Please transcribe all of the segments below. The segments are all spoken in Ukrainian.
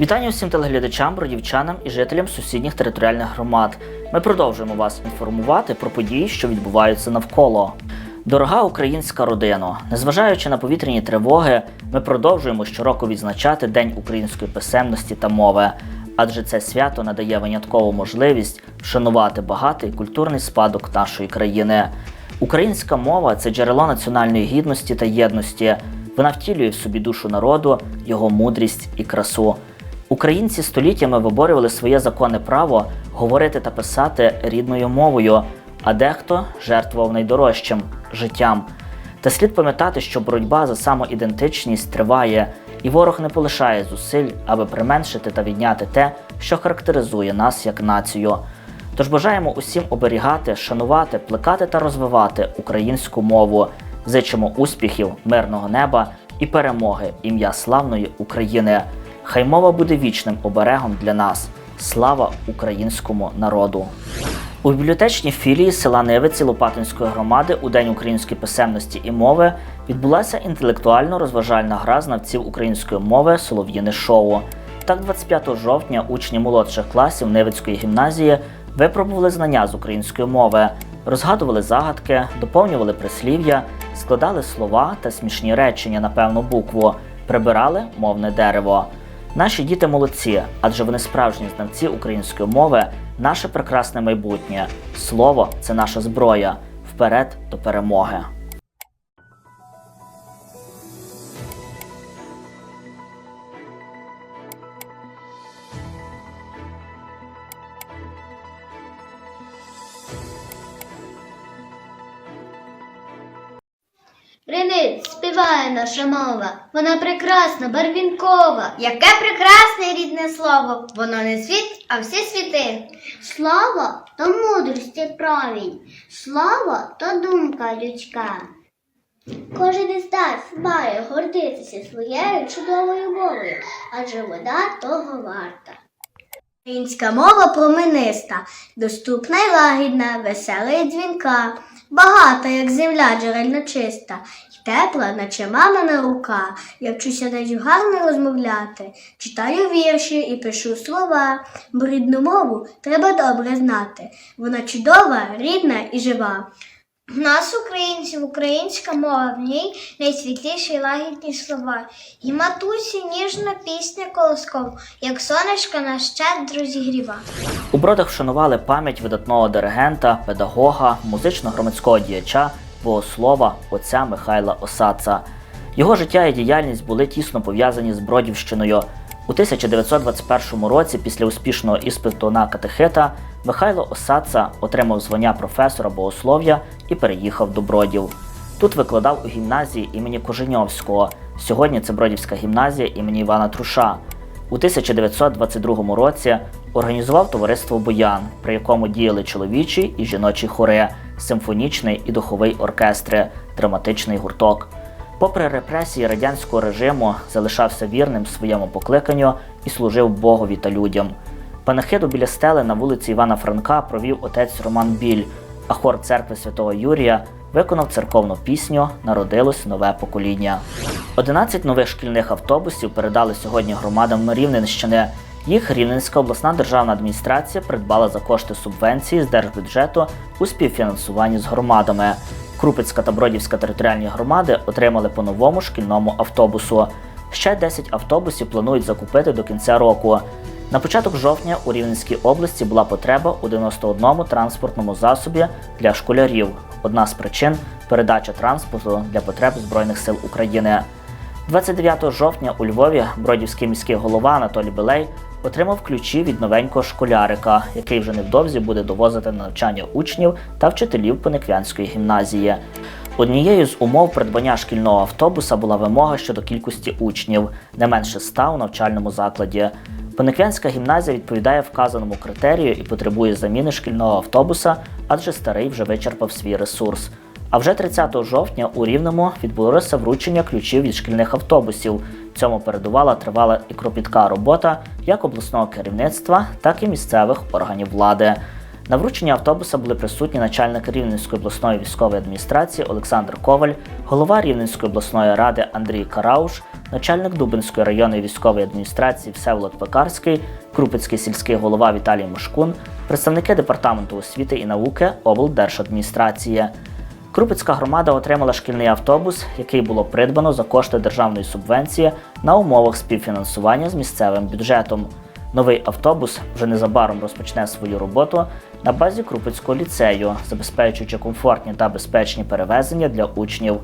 Вітання усім телеглядачам, бродівчанам і жителям сусідніх територіальних громад. Ми продовжуємо вас інформувати про події, що відбуваються навколо. Дорога українська родина, незважаючи на повітряні тривоги, ми продовжуємо щороку відзначати День української писемності та мови, адже це свято надає виняткову можливість вшанувати багатий культурний спадок нашої країни. Українська мова це джерело національної гідності та єдності. Вона втілює в собі душу народу, його мудрість і красу. Українці століттями виборювали своє законне право говорити та писати рідною мовою, а дехто жертвував найдорожчим життям. Та слід пам'ятати, що боротьба за самоідентичність триває, і ворог не полишає зусиль, аби применшити та відняти те, що характеризує нас як націю. Тож бажаємо усім оберігати, шанувати, плекати та розвивати українську мову. Зичимо успіхів, мирного неба і перемоги ім'я славної України. Хай мова буде вічним оберегом для нас. Слава українському народу! У бібліотечній філії села Невиці Лопатинської громади у День української писемності і мови відбулася інтелектуально-розважальна гра знавців української мови Солов'їне шоу. Так, 25 жовтня учні молодших класів Невицької гімназії випробували знання з української мови, розгадували загадки, доповнювали прислів'я, складали слова та смішні речення на певну букву, прибирали мовне дерево. Наші діти молодці, адже вони справжні знавці української мови, наше прекрасне майбутнє. Слово це наша зброя. Вперед до перемоги. Співає наша мова. Вона прекрасна, барвінкова. Яке прекрасне рідне слово! Воно не світ, а всі світи. Слава то мудрість і правінь, слава то думка людська. Кожен із нас має гордитися своєю чудовою мовою, адже вона того варта. Українська мова промениста, доступна й лагідна, весела й дзвінка, багата, як земля джерельно чиста, й тепла, наче мамина рука. Я вчуся нею гарно розмовляти, читаю вірші і пишу слова, бо рідну мову треба добре знати. Вона чудова, рідна і жива. У нас, українців, українська мова, в ній найсвітліші й лагідні слова. І матусі ніжна пісня колосков, як сонечко нас щедро зігріва. У бродах вшанували пам'ять видатного диригента, педагога, музично-громадського діяча, богослова отця Михайла Осадца. Його життя і діяльність були тісно пов'язані з Бродівщиною. У 1921 році, після успішного іспиту на катехета, Михайло Осадца отримав звання професора богослов'я і переїхав до Бродів. Тут викладав у гімназії імені Коженьовського. Сьогодні це Бродівська гімназія імені Івана Труша. У 1922 році організував товариство Боян, при якому діяли чоловічі і жіночі хори, симфонічний і духовий оркестри, драматичний гурток. Попри репресії радянського режиму, залишався вірним своєму покликанню і служив Богові та людям. Панахиду біля стели на вулиці Івана Франка провів отець Роман Біль, а хор церкви святого Юрія виконав церковну пісню Народилось нове покоління. 11 нових шкільних автобусів передали сьогодні громадам Рівненщини. Їх Рівненська обласна державна адміністрація придбала за кошти субвенції з держбюджету у співфінансуванні з громадами. Крупицька та Бродівська територіальні громади отримали по новому шкільному автобусу. Ще 10 автобусів планують закупити до кінця року. На початок жовтня у Рівненській області була потреба у 91 транспортному засобі для школярів. Одна з причин передача транспорту для потреб Збройних сил України. 29 жовтня у Львові Бродівський міський голова Анатолій Белей отримав ключі від новенького школярика, який вже невдовзі буде довозити на навчання учнів та вчителів Пониквянської гімназії. Однією з умов придбання шкільного автобуса була вимога щодо кількості учнів, не менше 100 у навчальному закладі. Пониквянська гімназія відповідає вказаному критерію і потребує заміни шкільного автобуса, адже старий вже вичерпав свій ресурс. А вже 30 жовтня у Рівному відбулося вручення ключів від шкільних автобусів. Цьому передувала тривала і кропітка робота як обласного керівництва, так і місцевих органів влади. На врученні автобуса були присутні начальник Рівненської обласної військової адміністрації Олександр Коваль, голова Рівненської обласної ради Андрій Карауш, начальник Дубинської районної військової адміністрації Всеволод Пекарський, Крупицький сільський голова Віталій Мошкун, представники департаменту освіти і науки облдержадміністрації. Крупицька громада отримала шкільний автобус, який було придбано за кошти державної субвенції на умовах співфінансування з місцевим бюджетом. Новий автобус вже незабаром розпочне свою роботу на базі Крупицького ліцею, забезпечуючи комфортні та безпечні перевезення для учнів.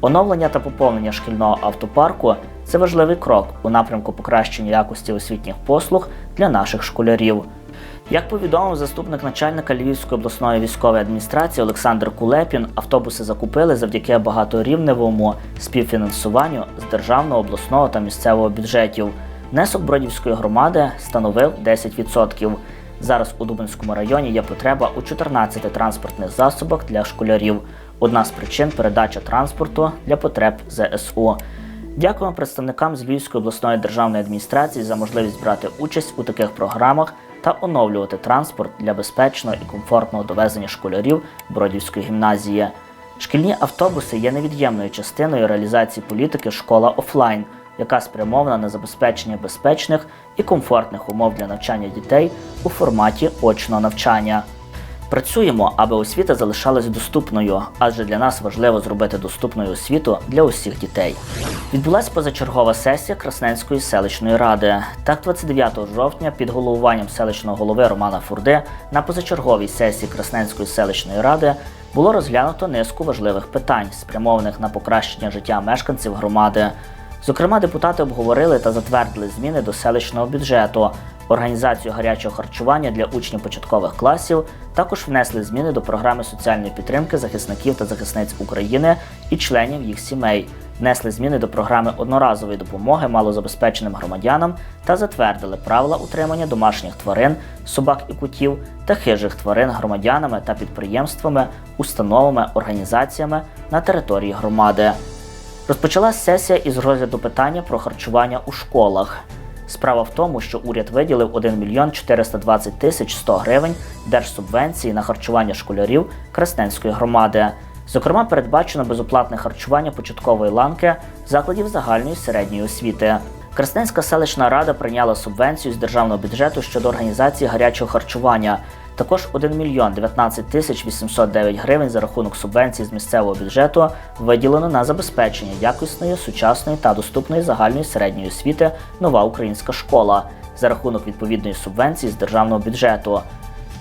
Оновлення та поповнення шкільного автопарку це важливий крок у напрямку покращення якості освітніх послуг для наших школярів. Як повідомив заступник начальника Львівської обласної військової адміністрації Олександр Кулепін, автобуси закупили завдяки багаторівневому співфінансуванню з державного, обласного та місцевого бюджетів. Внесок Бродівської громади становив 10%. Зараз у Дубинському районі є потреба у 14 транспортних засобах для школярів. Одна з причин передача транспорту для потреб ЗСУ. Дякуємо представникам з Львівської обласної державної адміністрації за можливість брати участь у таких програмах та оновлювати транспорт для безпечного і комфортного довезення школярів Бродівської гімназії. Шкільні автобуси є невід'ємною частиною реалізації політики школа офлайн, яка спрямована на забезпечення безпечних і комфортних умов для навчання дітей у форматі очного навчання. Працюємо, аби освіта залишалась доступною, адже для нас важливо зробити доступною освіту для усіх дітей. Відбулася позачергова сесія Красненської селищної ради. Так, 29 жовтня під головуванням селищного голови Романа Фурди на позачерговій сесії Красненської селищної ради було розглянуто низку важливих питань, спрямованих на покращення життя мешканців громади. Зокрема, депутати обговорили та затвердили зміни до селищного бюджету, організацію гарячого харчування для учнів початкових класів, також внесли зміни до програми соціальної підтримки захисників та захисниць України і членів їх сімей, внесли зміни до програми одноразової допомоги малозабезпеченим громадянам та затвердили правила утримання домашніх тварин, собак і котів та хижих тварин громадянами та підприємствами, установами, організаціями на території громади. Розпочалась сесія із розгляду питання про харчування у школах. Справа в тому, що уряд виділив 1 мільйон 420 тисяч 100 гривень держсубвенції на харчування школярів Красненської громади. Зокрема, передбачено безоплатне харчування початкової ланки закладів загальної середньої освіти. Красненська селищна рада прийняла субвенцію з державного бюджету щодо організації гарячого харчування. Також 1 мільйон 19 тисяч 809 гривень за рахунок субвенції з місцевого бюджету виділено на забезпечення якісної, сучасної та доступної загальної середньої освіти нова українська школа за рахунок відповідної субвенції з державного бюджету.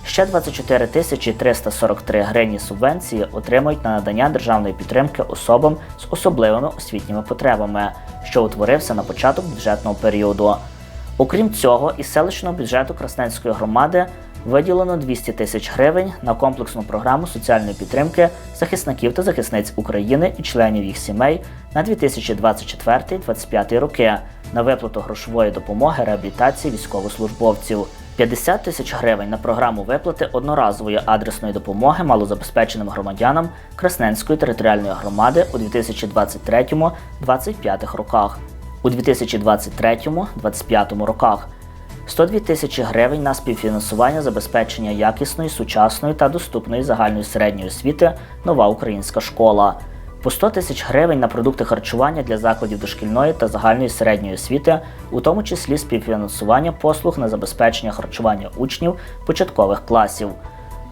Ще 24 тисячі 343 гривні субвенції отримують на надання державної підтримки особам з особливими освітніми потребами, що утворився на початок бюджетного періоду. Окрім цього, із селищного бюджету Красненської громади виділено 200 тисяч гривень на комплексну програму соціальної підтримки захисників та захисниць України і членів їх сімей на 2024-2025 роки на виплату грошової допомоги реабілітації військовослужбовців. 50 тисяч гривень на програму виплати одноразової адресної допомоги малозабезпеченим громадянам Красненської територіальної громади у 2023-2025 роках. У 2023-2025 роках 102 тисячі гривень на співфінансування забезпечення якісної, сучасної та доступної загальної середньої освіти нова українська школа. По 100 тисяч гривень на продукти харчування для закладів дошкільної та загальної середньої освіти, у тому числі співфінансування послуг на забезпечення харчування учнів початкових класів.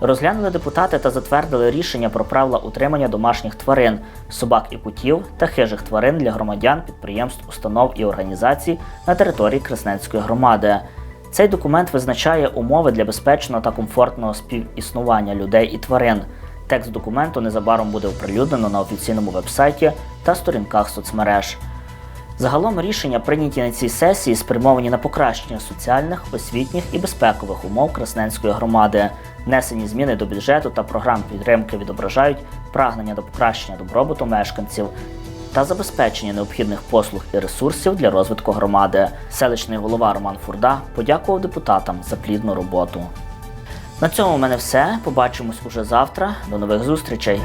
Розглянули депутати та затвердили рішення про правила утримання домашніх тварин, собак і котів та хижих тварин для громадян, підприємств, установ і організацій на території Красненської громади. Цей документ визначає умови для безпечного та комфортного співіснування людей і тварин. Текст документу незабаром буде оприлюднено на офіційному вебсайті та сторінках соцмереж. Загалом рішення, прийняті на цій сесії, спрямовані на покращення соціальних, освітніх і безпекових умов Красненської громади. Внесені зміни до бюджету та програм підтримки відображають прагнення до покращення добробуту мешканців та забезпечення необхідних послуг і ресурсів для розвитку громади. Селищний голова Роман Фурда подякував депутатам за плідну роботу. На цьому в мене все. Побачимось уже завтра. До нових зустрічей.